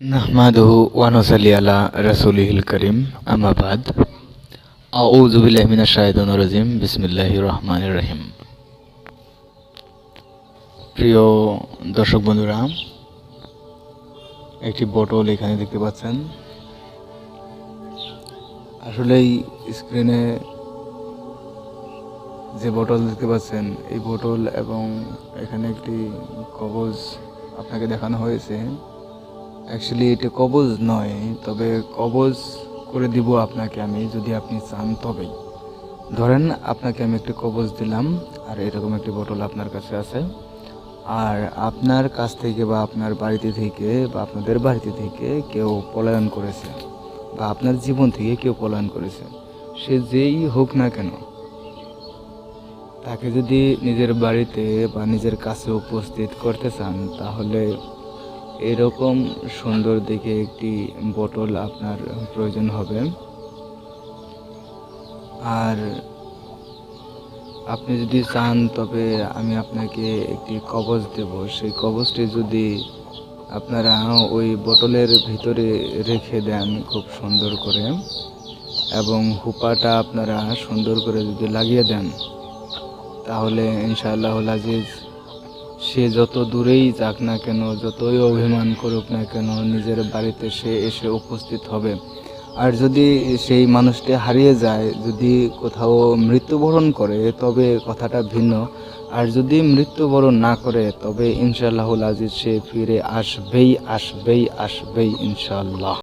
নাহমাদুহু ওয়ানুসাল্লি আলা রাসূলিহিল করিম আম্মা বাদ আউযু বিল্লাহি মিনাশ শাইতানির রাজিম বিসমিল্লাহির রহমানির রহিম প্রিয় দর্শক বন্ধুরা, একটি বোতল এখানে দেখতে পাচ্ছেন। আসলেই স্ক্রিনে যে বোতল দেখতে পাচ্ছেন, এই বোতল এবং এখানে একটি কবজ আপনাকে দেখানো হয়েছে। অ্যাকচুয়ালি এটা কবজ নয়, তবে কবজ করে দিব আপনাকে আমি, যদি আপনি চান তবেই। ধরেন আপনাকে আমি একটি কবজ দিলাম, আর এরকম একটি বোতল আপনার কাছে আছে। আর আপনার কাছ থেকে বা আপনার বাড়িতে থেকে বা আপনাদের বাড়িতে থেকে কেউ পলায়ন করেছে, বা আপনার জীবন থেকে কেউ পলায়ন করেছে, সে যেই হোক না কেন, তাকে যদি নিজের বাড়িতে বা নিজের কাছে উপস্থিত করতে চান, তাহলে এরকম সুন্দর দেখে একটি বোতল আপনার প্রয়োজন হবে। আর আপনি যদি চান, তবে আমি আপনাকে একটি কবজ দেব। সেই কবজটি যদি আপনারা ওই বোতলের ভিতরে রেখে দেন খুব সুন্দর করে, এবং হুপাটা আপনারা সুন্দর করে যদি লাগিয়ে দেন, তাহলে ইনশাআল্লাহ আজিজ সে যত দূরেই যাক না কেন, যতই অভিমান করুক না কেন, নিজের বাড়িতে সে এসে উপস্থিত হবে। আর যদি সেই মানুষটি হারিয়ে যায়, যদি কোথাও মৃত্যুবরণ করে, তবে কথাটা ভিন্ন। আর যদি মৃত্যুবরণ না করে, তবে ইনশাআল্লাহুল আজিজ সে ফিরে আসবেই আসবেই আসবেই ইনশাআল্লাহ।